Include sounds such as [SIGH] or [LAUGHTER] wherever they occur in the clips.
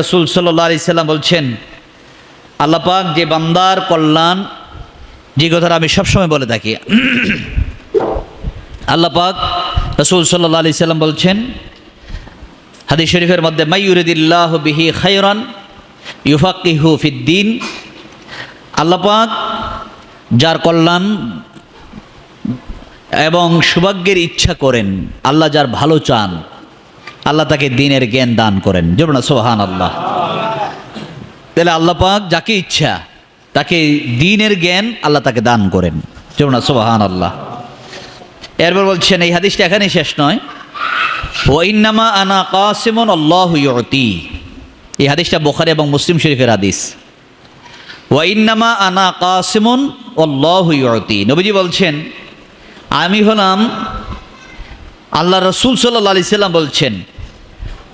রসুল সাল্লাহ আলি সাল্লাম বলছেন আল্লাপাক যে বান্দার কল্যাণ, যে কথাটা আমি সবসময় বলে থাকি [CLEARS THROAT] আল্লাপাক রসুল সাল্লাহ আলি সাল্লাম বলছেন, হাদিস শরীফের মধ্যে মাইয়ুরিদিল্লাহ বিহি খায়রান ইউফাকিহু ফিদ্দিন। আল্লাপাক যার কল্যাণ এবং সৌভাগ্যের ইচ্ছা করেন, আল্লাহ যার ভালো চান আল্লাহ তাকে দিনের জ্ঞান দান করেন। যেমন সোহান আল্লাহ তাহলে আল্লাহ পাক যাকে ইচ্ছা, তাকে দিনের জ্ঞান আল্লাহ তাকে দান করেন। যেমন সোহান আল্লাহ এরপর বলছেন, এই হাদিসটা এখানেই শেষ নয়। ও ইন্নামা আনা কাসিমন, আল্লাহ এই হাদিসটা বোখারি এবং মুসলিম শরীফের হাদিস। ওয়া ইন্নামা আনা কাসিমন, আল্লাহ নবীজি বলছেন, আমি হলাম আল্লাহ রসুল সাল্লাহ আলি সাল্লাম বলছেন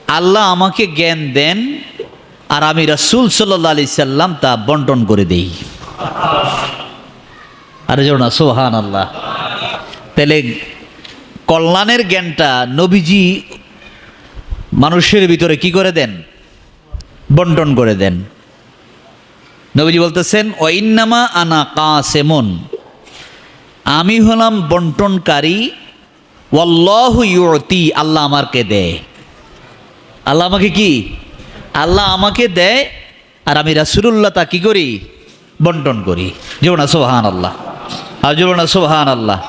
আল্লাহ আমাকে জ্ঞান দেন আর আমি রসুল সাল্লাহ আলি সাল্লাম তা বন্টন করে দেই। আরে যেন না সোহান আল্লাহ তাহলে কল্যাণের জ্ঞানটা নবীজি মানুষের ভিতরে কি করে দেন? বন্টন করে দেন। নবীজি বলতেছেন ওইন্নামা আনা কাসেমন। আমি হলাম বন্টনকারী। ওয়াল্লাহু ইউতি, আল্লাহ আমাকে দেয়। আল্লাহ আমাকে কি? আল্লাহ আমাকে দেয় আর আমি রাসুলুল্লাহ তা কি করি? বন্টন করি। যেমন সোহান আল্লাহ আর যেমন সোহান আল্লাহ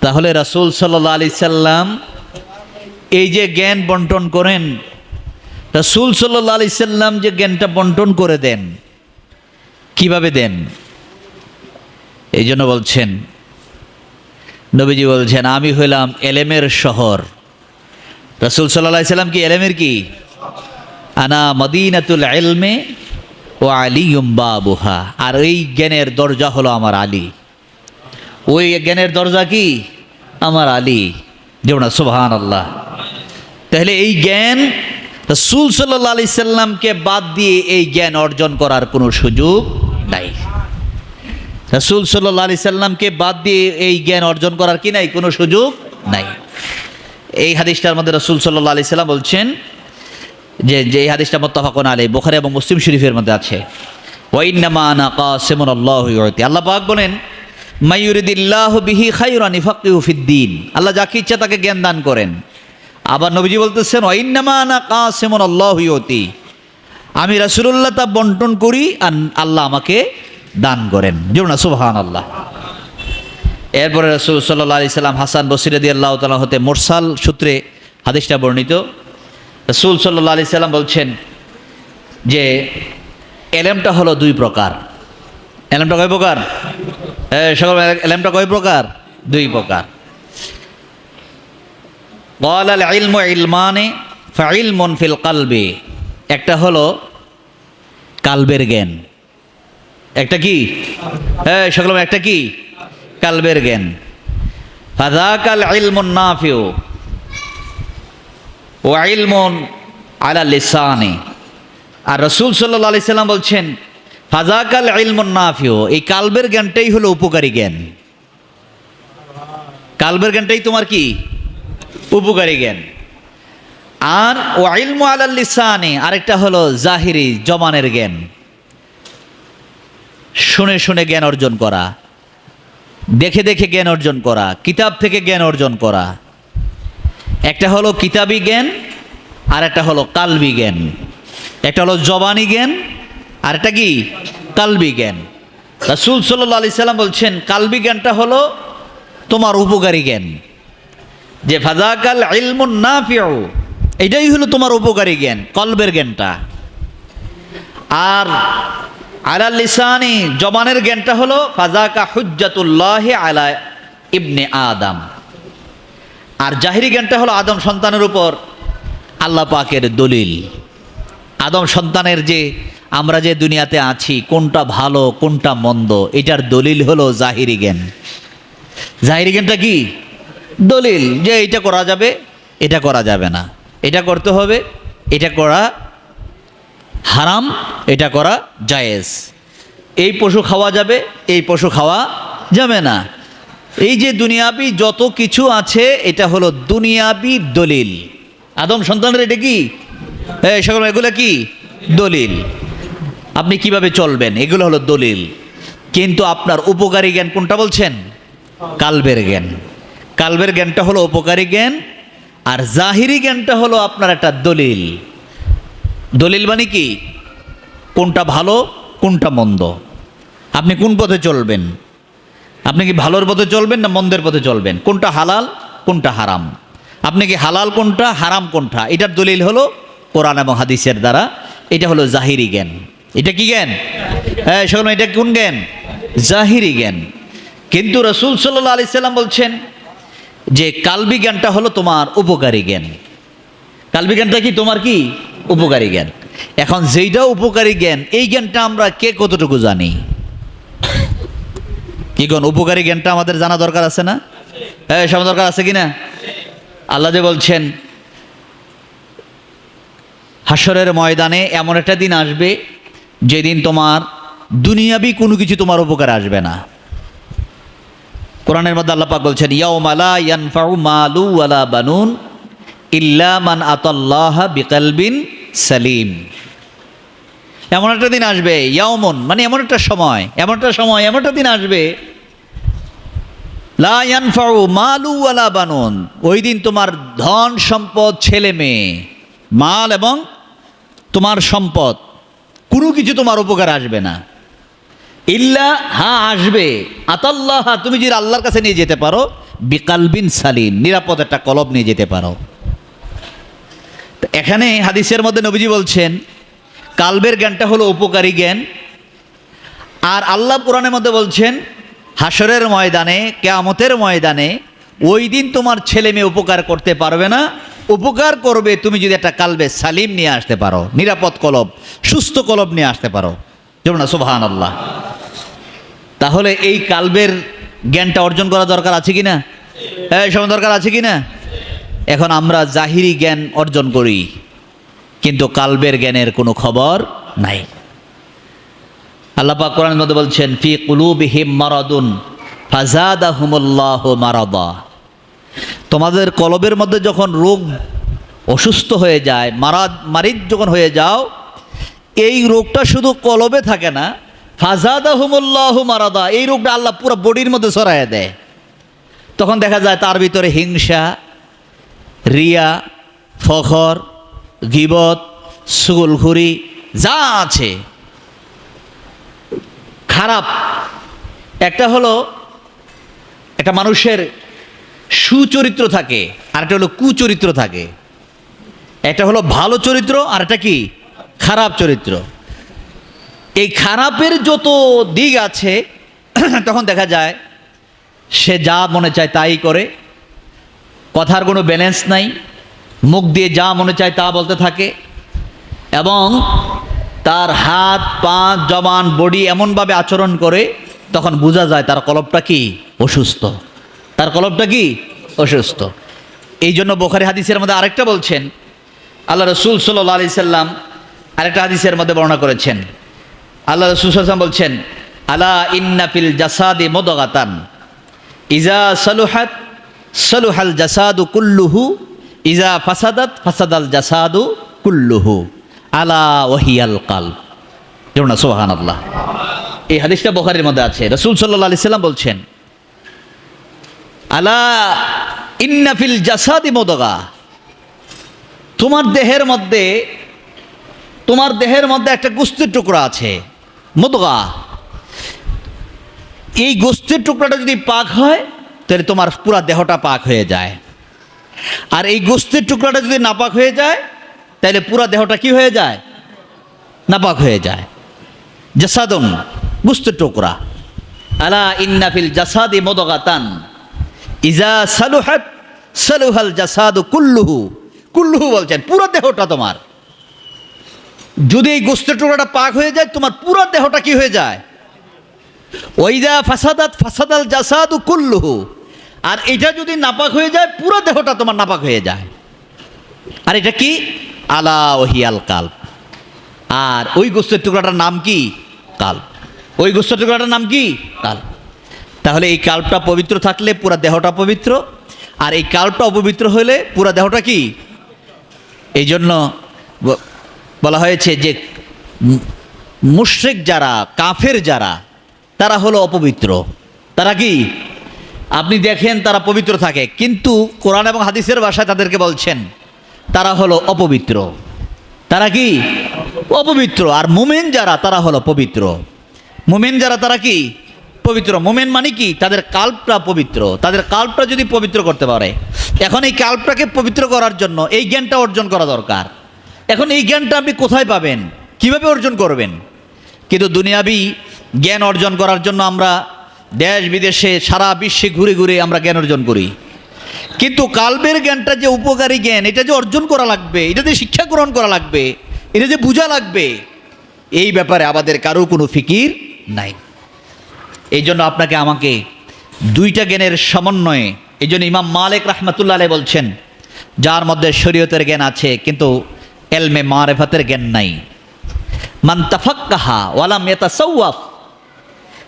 তাহলে রাসুল সাল্লাহ আলি সাল্লাম এই যে জ্ঞান বন্টন করেন, রাসুল সাল্লাহ আলি সাল্লাম যে জ্ঞানটা বন্টন করে দেন, কীভাবে দেন? এই জন্য বলছেন, নবীজি বলছেন, আমি হইলাম এলেমের শহর। রসুল সাল্লাহ সাল্লাম কি এলেমের কি? আনা মদিনাতুল এলমে ও আলী বাবুহা। আর এই জ্ঞানের দরজা হলো আমার আলী। ওই জ্ঞানের দরজা কি? আমার আলী। যেমন সুবহান আল্লাহ তাহলে এই জ্ঞান রসুল সাল্লাহ আলি সাল্লামকে বাদ দিয়ে এই জ্ঞান অর্জন করার কোনো সুযোগ নাই। রসুল সাল্লাহ আলি সাল্লামকে বাদ দিয়ে এই জ্ঞান অর্জন করার কি নাই? কোনো সুযোগ নাই। এই হাদিসটার মধ্যে রসুল সাল্লাহ আলি সাল্লাম বলছেন যে যে হাদিসটা মোত্তাফাকুন আলী বোখারি এবং মুসলিম শরীফের মধ্যে আছে। আল্লাহ আল্লাহ পাক বলেন মাইয়ুরিদিল্লাহ বিহি খায়রান ইফাক্কিহু ফিদ্দিন আল্লাহ যাকে ইচ্ছা তাকে জ্ঞান দান করেন। আবার নবীজি বলতেছেন ওয়াইন্নামা আনা কাসিমুন আল্লাহ ইউতি। আমি রাসূলুল্লাহ তা বন্টন করি আর আল্লাহ আমাকে দান করেন। যেমন সুবহান আল্লাহ এরপরে রসুল সাল্লা আলি সাল্লাম হাসান বসিরদি আল্লাহ তালা হতে মোরসাল সূত্রে হাদিসটা বর্ণিত। রসুল সাল্লা আলি সাল্লাম বলছেন যে, এলেমটা হলো দুই প্রকার। এলেমটা কয় প্রকার? সকল এলেমটা কয় প্রকার? দুই প্রকার। কল কালবে একটা হলো কালবের জ্ঞান। একটা কি? হ্যাঁ সকল একটা কি? কালবের জ্ঞান। ফাদাকাল ইলমুন নাফিউ। ও ইলমুন আলা লিসানি। আর রসুল সাল্লাহ আলি সাল্লাম বলছেন ফাজাকাল ইলমুন নাফিউ, এই কালবের জ্ঞানটাই হলো উপকারী জ্ঞান। কালবের জ্ঞানটাই তোমার কি? উপকারী জ্ঞান। আর ও ইলমু আলাল লিসানি, আরেকটা হলো জাহিরি, জমানের জ্ঞান। শুনে শুনে জ্ঞান অর্জন করা। দেখে দেখে জ্ঞান অর্জন করা, কিতাব থেকে জ্ঞান অর্জন করা। একটা হলো কিতাবি জ্ঞান, আর একটা হলো কালবি জ্ঞান। একটা হলো জবানি জ্ঞান, আর একটা কি? কালবি জ্ঞান। রাসুল সাল্লাহ আলি সাল্লাম বলছেন, কালবি জ্ঞানটা হলো তোমার উপকারী জ্ঞান। যে ফাজাকাল ইলমুন না ফিউ এটাই হলো তোমার উপকারী জ্ঞান, কলবের জ্ঞানটা। আর আলা লিসানি, জবানের জ্ঞানটা হলো, ফাজাকা হুজ্জাতুল্লাহ আলা ইবনে আদম। আর জাহিরি জ্ঞানটা হলো আদম সন্তানের উপর, আল্লাহ পাকের দলিল। আদম সন্তানের যে, আমরা যে দুনিয়াতে আছি, কোনটা ভালো, কোনটা মন্দ, এটার দলিল হলো জাহিরি জ্ঞান। জাহিরি জ্ঞানটা কি? দলিল, যে এটা করা যাবে, এটা করা যাবে না। এটা করতে হবে, এটা করা হারাম, এটা করা জায়েজ। এই পশু খাওয়া যাবে, এই পশু খাওয়া যাবে না। এই যে দুনিয়াবি যত কিছু আছে, এটা হলো দুনিয়াবি দলিল। আদম সন্তানের এটা কি? সকল এগুলো কি? দলিল। আপনি কীভাবে চলবেন? এগুলো হলো দলিল। কিন্তু আপনার উপকারী জ্ঞান কোনটা বলছেন? কালবের জ্ঞান। কালবের জ্ঞানটা হলো উপকারী জ্ঞান, আর জাহিরি জ্ঞানটা হলো আপনার একটা দলিল। দলিল মানে কি? কোনটা ভালো, কোনটা মন্দ? আপনি কোন পথে চলবেন? আপনি কি ভালোর পথে চলবেন না মন্দের পথে চলবেন? কোনটা হালাল, কোনটা হারাম? আপনি কি হালাল কোনটা, হারাম কোনটা? এটার দলিল হলো কোরআন এবং হাদিসের দ্বারা। এটা হলো জাহিরি জ্ঞান। এটা কি জ্ঞান? হ্যাঁ শোনো, এটা কোন জ্ঞান? জাহিরি জ্ঞান। কিন্তু রসুল সাল্লাহ আলি সাল্লাম বলছেন যে, কালবি জ্ঞানটা হলো তোমার উপকারী জ্ঞান। কালবি জ্ঞানটা কি? তোমার কি? উপকারী জ্ঞান। এখন যেইটা উপকারী জ্ঞান, এই জ্ঞানটা আমরা কে কতটুকু জানি? কি কোন উপকারী জ্ঞানটা আমাদের জানা দরকার আছে না? হ্যাঁ সব দরকার আছে কি না? আল্লাহ যে বলছেন হাসরের ময়দানে এমন একটা দিন আসবে যেদিন তোমার দুনিয়াবি কোনো কিছু তোমার উপকার আসবে না। কোরআনের মধ্যে আল্লাহ পাক বলছেন ইয়াউমালা ইয়ানফাউ মালু ওয়ালা বানুন ইল্লা মান আতাল্লাহ বিকালবিন সালিম। এমন একটা দিন আসবে ইয়াউমন মানে এমন একটা সময়, এমন একটা সময়, এমন একটা দিন আসবে বানুন, ওই দিন তোমার ধন সম্পদ, ছেলে মেয়ে, মাল এবং তোমার সম্পদ, কোনো কিছু তোমার উপকার আসবে না। ইল্লা হা আসবে, আতাল্লাহ, তুমি যদি আল্লাহর কাছে নিয়ে যেতে পারো, বিকালবিন সালিম, নিরাপদ একটা কলব নিয়ে যেতে পারো। এখানে হাদিসের মধ্যে নবীজি বলছেন, কালবের জ্ঞানটা হলো উপকারী জ্ঞান। আর আল্লাহ পুরাণের মধ্যে বলছেন হাসরের ময়দানে, কেয়ামতের ময়দানে ওই দিন তোমার ছেলে মেয়ে উপকার করতে পারবে না। উপকার করবে তুমি যদি একটা কালবে সালিম নিয়ে আসতে পারো, নিরাপদ কলব, সুস্থ কলব নিয়ে আসতে পারো। যেমন না সুবাহান আল্লাহ তাহলে এই কালবের জ্ঞানটা অর্জন করা দরকার আছে কি না হ্যাঁ সময় দরকার আছে কি না এখন আমরা জাহিরি জ্ঞান অর্জন করি, কিন্তু কালবের জ্ঞানের কোনো খবর নাই। আল্লাহ কোরআন মধ্যে বলছেন, ফি কুলুবিহিম মারাদুন ফাজাদাহুমুল্লাহ মারাদা। তোমাদের কলবের মধ্যে যখন রোগ অসুস্থ হয়ে যায়, মারাদ, মারিদ যখন হয়ে যাও, এই রোগটা শুধু কলবে থাকে না, ফাজাদাহুমুল্লাহ মারাদা, এই রোগটা আল্লাহ পুরো বডির মধ্যে ছড়ায় দেয়। তখন দেখা যায় তার ভিতরে হিংসা রিয়া, ফখর, গিবত, সুগুলখুরি, যা আছে। খারাপ। একটা হলো একটা মানুষের সুচরিত্র থাকে, আর একটা হলো কুচরিত্র থাকে। একটা হলো ভালো চরিত্র, আর একটা কি? খারাপ চরিত্র। এই খারাপের যত দিক আছে, [CLEARS THROAT] তখন দেখা যায়, সে যা মনে চায় তাই করে। কথার কোনো ব্যালেন্স নাই, মুখ দিয়ে যা মনে চায় তা বলতে থাকে এবং তার হাত, পা, জবান, বডি এমনভাবে আচরণ করে তখন বোঝা যায় তার কলবটা কি? অসুস্থ। তার কলবটা কি? অসুস্থ। এই জন্য বোখারি হাদিসের মধ্যে আরেকটা বলছেন, আল্লাহ রসুল সাল্লাহ আলি সাল্লাম আরেকটা হাদিসের মধ্যে বর্ণনা করেছেন। আল্লাহ রসুল সাল্লাম বলছেন, আলা ইন্নাফিল জাসাদি মদগাতান। ইজা সালুহাত সালুহাল জাসাদু কুল্লুহু, ইজা ফাসাদাত ফাসাদাল জাসাদু কুল্লুহু, আলা ওহিয়াল কাল যেমন সোহান আল্লাহ এই হাদিসটা বোখারির মধ্যে আছে। রসুল সাল্লাহ আলি সাল্লাম বলছেন, আলা ইন্নাফিল জাসাদি মোদগা। তোমার দেহের মধ্যে, তোমার দেহের মধ্যে একটা গোস্তের টুকরা আছে, মোদগা। এই গোস্তের টুকরাটা যদি পাক হয় তাহলে তোমার পুরা দেহটা পাক হয়ে যায়। আর এই গোস্তের টুকরাটা যদি নাপাক হয়ে যায়, তাহলে পুরা দেহটা কি হয়ে যায়? নাপাক হয়ে যায়। জাসাদন, গোস্তের টুকরা। আলা ইন্নাফিল জাসাদি মদগাতান। ইজা সালুহাত, সালুহাল জাসাদু কুল্লুহু। কুল্লুহু বলছেন, পুরো দেহটা তোমার। যদি এই গোস্তের টুকরাটা পাক হয়ে যায়, তোমার পুরো দেহটা কি হয়ে যায়? ওইদা ফাসাদাত, ফাসাদাল জাসাদু কুল্লুহু। আর এটা যদি নাপাক হয়ে যায়, পুরো দেহটা তোমার নাপাক হয়ে যায়। আর এটা কি? আলা ওহিয়াল কাল আর ওই গোস্তের টুকরাটার নাম কি? কাল ওই গোস্তের টুকরাটার নাম কি? কাল তাহলে এই কাল্পটা পবিত্র থাকলে পুরো দেহটা পবিত্র, আর এই কাল্পটা অপবিত্র হলে পুরো দেহটা কি? এই জন্য বলা হয়েছে যে মুশ্রিক যারা, কাফের যারা, তারা হলো অপবিত্র। তারা কি? আপনি দেখেন তারা পবিত্র থাকে। কিন্তু কোরআন এবং হাদিসের ভাষায় তাদেরকে বলছেন, তারা হলো অপবিত্র। তারা কি? অপবিত্র। আর মুমেন যারা, তারা হলো পবিত্র। মুমেন যারা, তারা কি? পবিত্র। মুমেন মানে কি? তাদের কাল্পটা পবিত্র। তাদের কাল্পটা যদি পবিত্র করতে পারে, এখন এই কাল্পটাকে পবিত্র করার জন্য এই জ্ঞানটা অর্জন করা দরকার। এখন এই জ্ঞানটা আপনি কোথায় পাবেন? কীভাবে অর্জন করবেন? কিন্তু দুনিয়াবি জ্ঞান অর্জন করার জন্য আমরা দেশ বিদেশে সারা বিশ্বে ঘুরে ঘুরে আমরা জ্ঞান অর্জন করি। কিন্তু কালবের জ্ঞানটা যে উপকারী জ্ঞান, এটা যে অর্জন করা লাগবে, এটা যে শিক্ষা গ্রহণ করা লাগবে, এটা যে বোঝা লাগবে, এই ব্যাপারে আমাদের কারও কোনো ফিকির নাই। এই জন্য আপনাকে আমাকে দুইটা জ্ঞানের সমন্বয়ে, এই জন্য ইমাম মালিক রহমতুল্লাহ আলাই বলছেন, যার মধ্যে শরীয়তের জ্ঞান আছে, কিন্তু এলমে মারেফাতের জ্ঞান নাই। মান তাফাক্কাহা ওয়ালাম ইয়াতাসাওয়াফ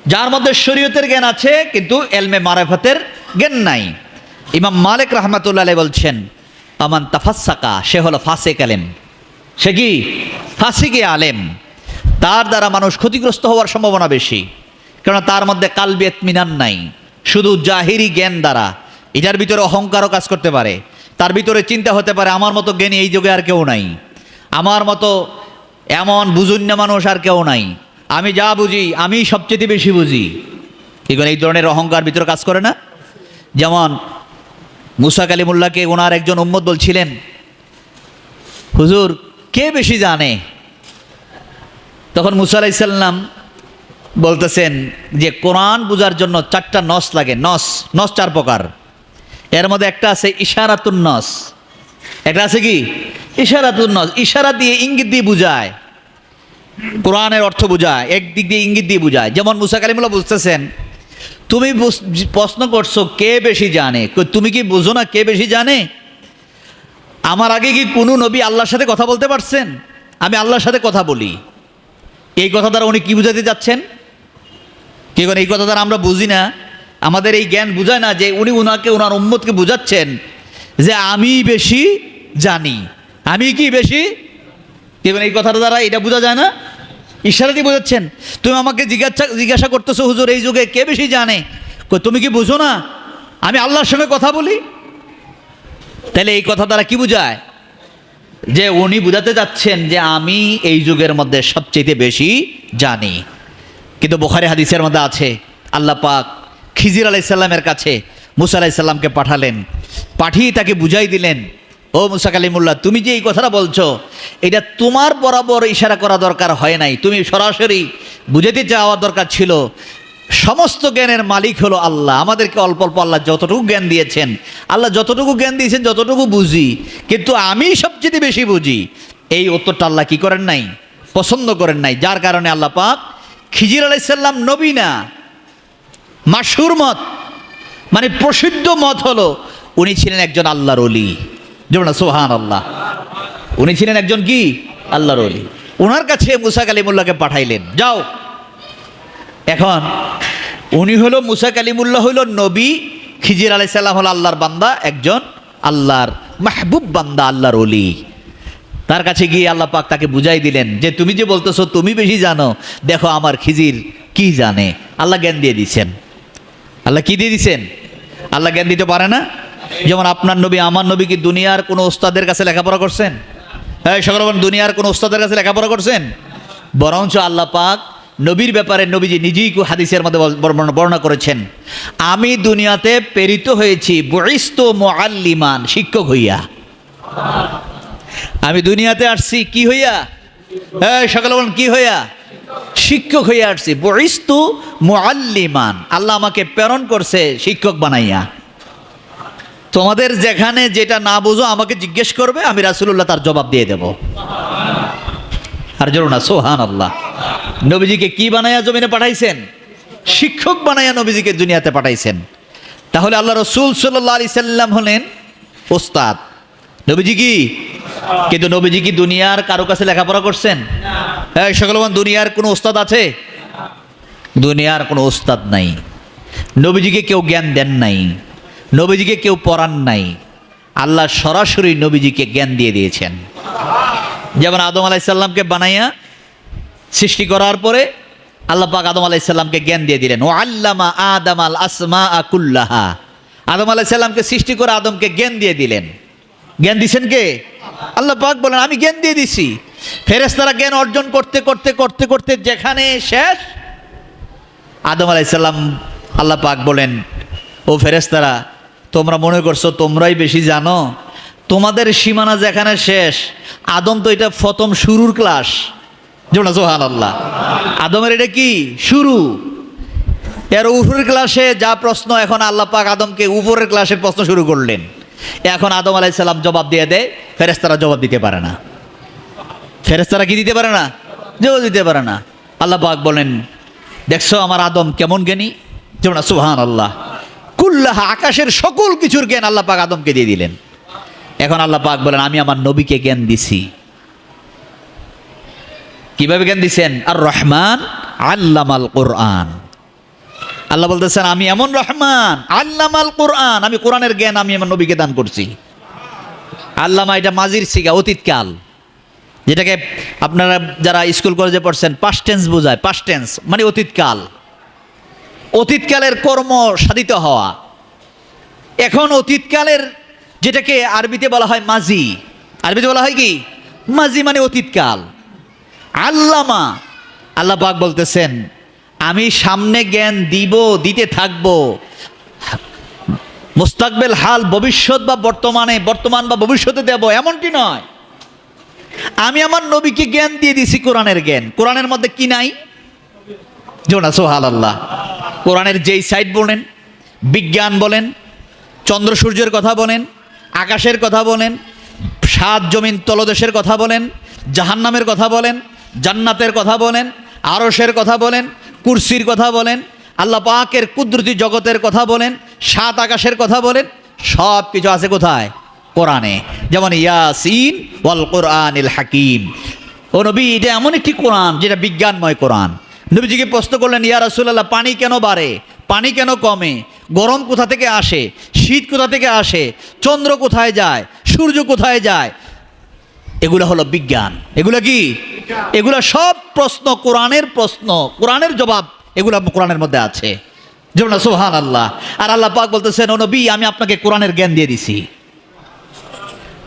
যার মধ্যে শরীয়তের জ্ঞান আছে, কিন্তু এলমে মারেফাতের জ্ঞান নাই। ইমাম মালিক রহমতুল্লাহ বলছেন, আমান তাফাসাকা সে হলো ফাসেক আলেম। সে কি? ফাসিকে আলেম। তার দ্বারা মানুষ ক্ষতিগ্রস্ত হওয়ার সম্ভাবনা বেশি, কেননা তার মধ্যে কালবি এতমিনান নাই। শুধু জাহিরি জ্ঞান দ্বারা। এটার ভিতরে অহংকারও কাজ করতে পারে। তার ভিতরে চিন্তা হতে পারে, আমার মতো জ্ঞানী এই যুগে আর কেউ নাই। আমার মতো এমন বুঝুন্য মানুষ আর কেউ নাই। আমি যা বুঝি আমি সবচেয়ে বেশি বুঝি। এগুলো এই ধরনের অহংকার ভিতরে কাজ করে না? যেমন মুসা কালিমুল্লাহকে ওনার একজন উম্মত বলছিলেন, হুজুর, কে বেশি জানে? তখন মুসা আলাইসাল্লাম বলতেছেন যে, কোরআন বোঝার জন্য চারটা নস লাগে, নস নস চার প্রকার। এর মধ্যে একটা আছে ইশারাতুন নস। একটা আছে কি? ইশারাতুন নস, ইশারা দিয়ে ইঙ্গিত দিয়ে বুঝায়। কোরআনের অর্থ বোঝায় একদিক দিয়ে ইঙ্গিত দিয়ে বোঝায়। যেমন মুসা কালিমুল্লাহ বুঝতেছেন, তুমি প্রশ্ন করছ, কে বেশি জানে? তুমি কি বুঝো না কে বেশি জানে? আমার আগে কি কোনো নবী আল্লাহর সাথে কথা বলতে পারছেন? আমি আল্লাহর সাথে কথা বলি। এই কথা দ্বারা উনি কি বুঝাতে যাচ্ছেন? কি এই কথা দ্বারা আমরা বুঝি না। আমাদের এই জ্ঞান বুঝায় না যে উনি উনাকে ওনার উম্মতকে বুঝাচ্ছেন যে আমি বেশি জানি। আমি কি বেশি কি এই কথাটা দ্বারা এটা বোঝা যায় না। ইশারা দিয়ে বোঝাচ্ছেন, তুমি আমাকে জিজ্ঞাসা জিজ্ঞাসা করতেছো হুজুর, এই যুগে কে বেশি জানে? তুমি কি বুঝো না? আমি আল্লাহর সঙ্গে কথা বলি? তাহলে এই কথা দ্বারা কি বোঝায়? যে উনি বুঝাতে যাচ্ছেন যে আমি এই যুগের মধ্যে সবচেয়ে বেশি জানি। কিন্তু বোখারি হাদিসের মধ্যে আছে, আল্লাহ পাক খিজির আলাইসাল্লামের কাছে মুসা আলাইসাল্লামকে পাঠালেন। পাঠিয়ে তাকে বুঝাই দিলেন ও মুসা কালিমুল্লাহ, তুমি যে এই কথাটা বলছো, এটা তোমার বরাবর ইশারা করা দরকার হয় নাই। তুমি সরাসরি বুঝাতে চাওয়া দরকার ছিল, সমস্ত জ্ঞানের মালিক হলো আল্লাহ। আমাদেরকে অল্প অল্প আল্লাহ যতটুকু জ্ঞান দিয়েছেন, আল্লাহ যতটুকু জ্ঞান দিয়েছেন, যতটুকু বুঝি, কিন্তু আমি সবচেয়ে বেশি বুঝি, এই উত্তরটা আল্লাহ কি করেন নাই? পছন্দ করেন নাই। যার কারণে আল্লাহ পাক খিজির আলাইসাল্লাম নবী না মাসুর মত মানে প্রসিদ্ধ মত হলো, উনি ছিলেন একজন আল্লাহর অলি যেমন সোহান আল্লাহ উনি ছিলেন একজন কি? আল্লাহর অলি ওনার কাছে মুসা কালিমুল্লাহকে পাঠাইলেন। যাও। এখন উনি হলো, মুসা কালিমুল্লাহ হইল নবী, খিজির আলাইসাল্লাম হল আল্লাহর বান্দা, একজন আল্লাহর মাহবুব বান্দা, আল্লাহর অলি তার কাছে গিয়ে আল্লাহ পাক তাকে বুঝাই দিলেন যে, তুমি যে বলতেছো তুমি বেশি জানো। দেখো আমার খিজির কি জানে? আল্লাহ জ্ঞান দিয়ে দিচ্ছেন আল্লাহ কি দিয়ে দিচ্ছেন আল্লাহ জ্ঞান দিতে পারে না? যেমন আপনার নবী, আমার নবী কি দুনিয়ার কোনো ওস্তাদের কাছে লেখাপড়া করছেন? হ্যাঁ সকল দুনিয়ার কোনো ওস্তাদের কাছে লেখাপড়া করছেন? বরঞ্চ আল্লাহ পাক নবীর ব্যাপারে নবীজি নিজেই হাদিসের মধ্যে বর্ণনা বর্ণনা করেছেন। আমি দুনিয়াতে প্রেরিত হয়েছি বরিস্ত মোয়াল্লিমান শিক্ষক হইয়া। আমি দুনিয়াতে আসছি, কি হইয়া? হ্যাঁ সকালে বলেন, কি হইয়া? শিক্ষক হইয়া আসছি বরিস্তু মোয়াল্লিমান আল্লাহ আমাকে প্রেরণ করছে, শিক্ষক বানাইয়া। তোমাদের যেখানে যেটা না বুঝো আমাকে জিজ্ঞেস করবে আমি রাসুল্লাহ তার জবাব দিয়ে দেব। আর জোর না সোহান আল্লাহ নবীজিকে কি বানাইয়া জমিনে পাঠাইছেন? শিক্ষক বানাইয়া নবীজিকে দুনিয়াতে পাঠাইছেন। তাহলে আল্লাহ রসুল সাল্লাহ আলি সাল্লাম হলেন ওস্তাদ। নবীজি কি? কিন্তু নবীজি কি দুনিয়ার কারও কাছে লেখাপড়া করছেন? হ্যাঁ সকল দুনিয়ার কোনো ওস্তাদ আছে? দুনিয়ার কোনো ওস্তাদ নাই। নবীজিকে কেউ জ্ঞান দেন নাই। নবীজিকে কেউ পড়ান নাই। আল্লাহ সরাসরি নবীজিকে জ্ঞান দিয়ে দিয়েছেন। যেমন আদম আলাইসাল্লামকে বানাইয়া সৃষ্টি করার পরে আল্লাহ পাক আদম আলাইসাল্লামকে জ্ঞান দিয়ে দিলেন ও আল্লামা আদম আল আসমা আকুল্লাহা আদম আলাইসাল্লামকে সৃষ্টি করে আদমকে জ্ঞান দিয়ে দিলেন। জ্ঞান দিছেন কে? আল্লাহ পাক বলেন, আমি জ্ঞান দিয়ে দিছি। ফেরেশতারা জ্ঞান অর্জন করতে করতে করতে করতে যেখানে শেষ, আদম আলাইসাল্লাম আল্লাহ পাক বলেন, ও ফেরেশতারা তোমরা মনে করছ তোমরাই বেশি জানো? তোমাদের সীমানা যেখানে শেষ, আদম তো এটা প্রথম শুরুর ক্লাস। যেমন সোহান আল্লাহ আদমের এটা কি? শুরু। এর উপরের ক্লাসে যা প্রশ্ন, এখন আল্লাহ পাক আদমকে উপরের ক্লাসের প্রশ্ন শুরু করলেন। এখন আদম আলাইসাল্লাম জবাব দিয়ে দেয়, ফেরেশতারা জবাব দিতে পারে না। ফেরেশতারা কি দিতে পারে না? জবাব দিতে পারে না। আল্লাহ পাক বলেন, দেখছ আমার আদম কেমন জ্ঞানী? যেমন সুহান আল্লাহ কুল্লাহ, আকাশের সকল কিছুর জ্ঞান আল্লাহ পাক আদমকে দিয়ে দিলেন। এখন আল্লাহ পাক বলেন, আমি আমার নবীকে জ্ঞান দিছি। কীভাবে জ্ঞান দিছেন? আর রহমান আল্লামাল কোরআন। আল্লাহ বলতেছেন, আমি এমন রহমান, আল্লামাল কোরআন, আমি কোরআনের জ্ঞান আমি আমার নবীকে দান করছি। আল্লামা এটা মাজির সিগা অতীতকাল যেটাকে আপনারা যারা স্কুল কলেজে পড়ছেন পাস্ট টেন্স বোঝায় পাস্ট টেন্স মানে অতীতকাল অতীতকালের কর্ম সাধিত হওয়া। এখন অতীতকালের যেটাকে আরবিতে বলা হয় মাজি, আরবিতে বলা হয় কি? মাজি মানে অতীতকাল। আল্লামা, আল্লাহ পাক বলতেছেন, আমি সামনে জ্ঞান দিব, দিতে থাকব। মুস্তাকবেল হাল ভবিষ্যৎ বা বর্তমানে, বর্তমান বা ভবিষ্যতে দেব, এমনটি নয়। আমি আমার নবীকে জ্ঞান দিয়ে দিছি কোরআনের জ্ঞান। কোরআনের মধ্যে কি নাই? জোনা সোহাল আল্লাহ কোরআনের যেই সাইড বলেন, বিজ্ঞান বলেন, চন্দ্র সূর্যের কথা বলেন, আকাশের কথা বলেন, সাত জমিন তলদেশের কথা বলেন, জাহান্নামের কথা বলেন, জান্নাতের কথা বলেন আরসের কথা বলেন, কুরসির কথা বলেন, আল্লাহ পাকের কুদরতি জগতের কথা বলেন, সাত আকাশের কথা বলেন, সব কিছু আছে কোথায়? কোরআনে। যেমন ইয়াসিন ওয়াল কোরআনিল হাকিম। ও নবী, এটা এমন একটি কোরআন যেটা বিজ্ঞানময় কোরআন। নবীজিকে প্রশ্ন করলেন ইয়া রাসূলুল্লাহ পানি কেন বাড়ে? পানি কেন কমে? গরম কোথা থেকে আসে? শীত কোথা থেকে আসে? চন্দ্র কোথায় যায়? সূর্য কোথায় যায়? এগুলো হলো বিজ্ঞান। এগুলো কি? এগুলো সব প্রশ্ন কোরআনের প্রশ্ন কোরআনের জবাব এগুলো কোরআনের মধ্যে আছে। যেমন সোহান আল্লাহ আর আল্লাহ পাক বলতেছেন ও নবী আমি আপনাকে কোরআনের জ্ঞান দিয়ে দিছি।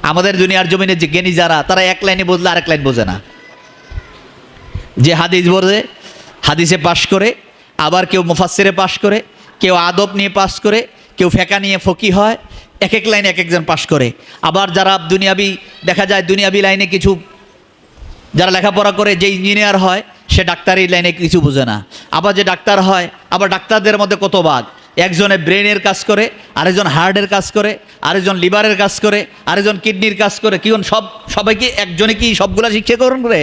আমাদের দুনিয়ার জমিনে যে জ্ঞানী যারা তারা এক লাইনে বুঝলে আরেক লাইন বোঝে না। যে হাদিস বোঝে হাদিসে পাশ করে, আবার কেউ মুফাসসিরে পাশ করে, কেউ আদব নিয়ে পাশ করে, কেউ ফেকা নিয়ে ফকি হয় এক এক লাইনে এক একজন পাশ করে। আবার যারা দুনিয়াবি, দেখা যায় দুনিয়াবি লাইনে কিছু, যারা লেখাপড়া করে, যে ইঞ্জিনিয়ার হয়, সে ডাক্তারি লাইনে কিছু বোঝে না। আবার যে ডাক্তার হয়, আবার ডাক্তারদের মধ্যে কত ভাগ একজনে ব্রেনের কাজ করে, আরেকজন হার্টের কাজ করে, আরেকজন লিভারের কাজ করে, আরেকজন কিডনির কাজ করে, কি সব, সবাইকে একজনে কি সবগুলা শিক্ষা করে